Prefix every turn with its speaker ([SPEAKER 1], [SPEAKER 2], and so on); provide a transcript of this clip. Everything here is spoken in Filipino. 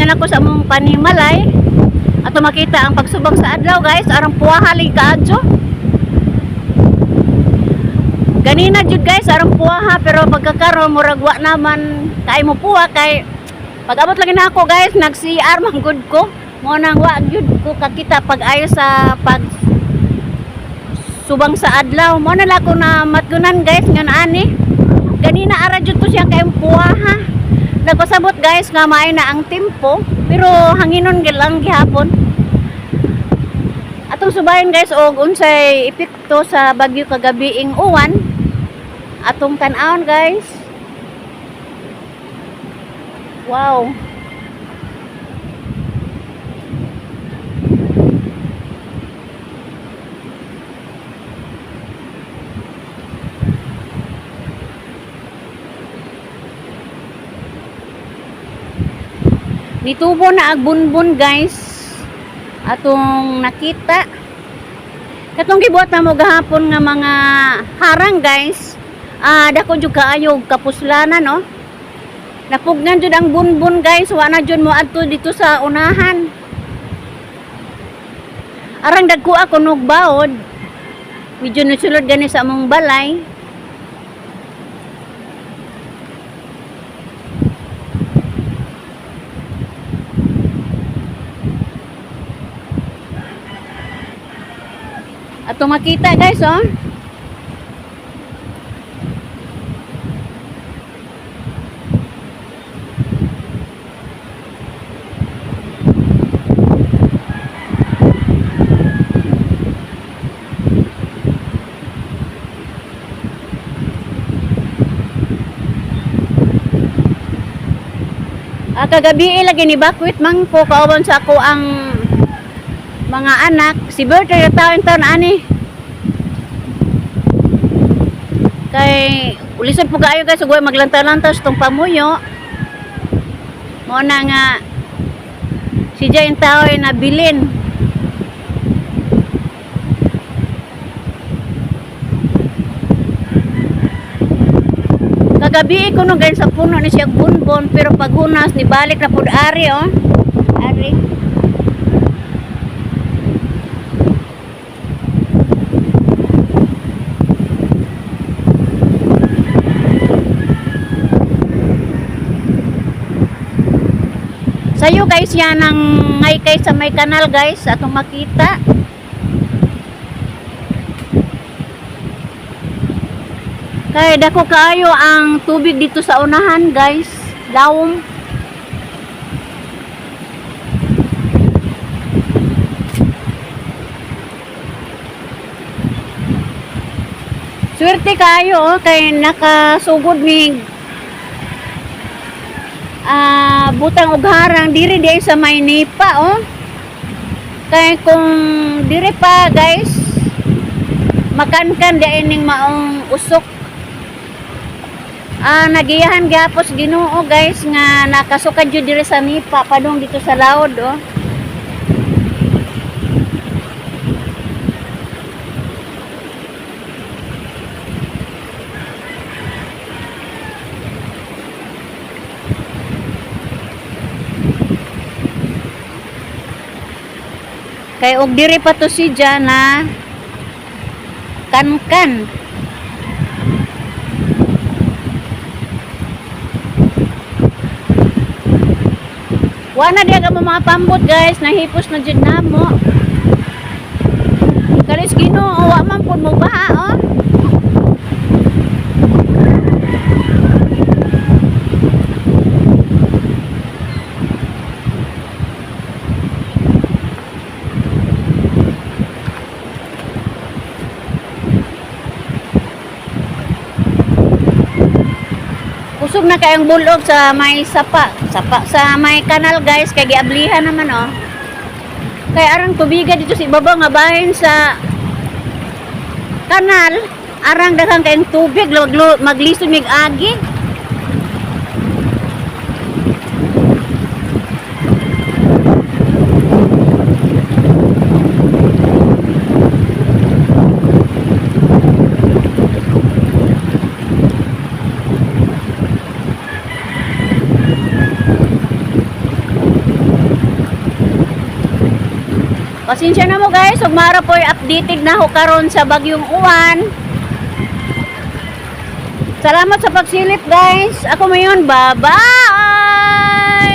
[SPEAKER 1] na nako sa among panimalay. Ato makita ang pagsubang sa adlaw guys, arang puwahali kaadyo. Ganina jud guys, arang puwaha pero pagkakaroon murag wa naman kay mo puwa kay pag-abot lagi na ako guys, nag-CR man good ko. Mo nang wa jud ko kakita pag ayo sa pag subang sa adlaw. Mo na lang ko na matgunan guys nga ani. Ganina ara jud ko siya kay puwaha. Nagpasabot guys nga maay na ang tempo pero hanginon lang gihapon. Atong subayan guys og unsay epekto sa bagyo kagabiing uwan. Atong tan-awon guys. Wow. Nitubo na ag bunbun guys. Atong nakita. Katong gibuhat na mo gahapon nga mga harang guys. Ah, dako jud kaayo kapuslanan no. Napugnan jud ang bunbun guys, wa na jud mo adto dito sa unahan. Arang dagko ako nog baod. Medyo nusulod gani sa among balay. Ato makita guys oh. Ah, kagabi lagi ni Bakwit man ko kauban sa ako ang mga anak. Si Bert ay taon taon ani. Kay ulisan po kayo guys, ugay maglantaw-lantaw sa tong pamuyo. Mo na nga si Jay tao ay nabilin. Kagabi ko no guys sa puno ni siya bunbon pero paghunas ni balik na pud ari oh. Ari. Sayo guys yan ang ngay kay sa may kanal guys atong makita. Kay dako kaayo ang tubig dito sa unahan guys. Lawom. Swerte kayo oh, kay nakasugod ni ah butang ug harang diri di sa Maynipa oh. Kay kung diri pa guys makankan di ining maong usok. Ah nagiyahan gyapos Ginoo guys nga nakasukad jud diri sa Nipa padung dito sa laod oh. Kay og diri pa to si na kankan. Wala diya ka mo mga pambot guys, nahipos na jud namo. Kalis Ginoo, wa man pud mo baha Kusog na kayong bulog sa may sapa. Sapa sa may kanal guys kay giablihan naman oh. Kay arang tubiga dito sa ibabaw nga bahin sa kanal. Arang daghang kayong tubig maglisod mig agi. Pasensya na mo guys, ug mara po updated na ho karon sa bagyong uwan. Salamat sa pagsilip guys. Ako mayon, bye-bye!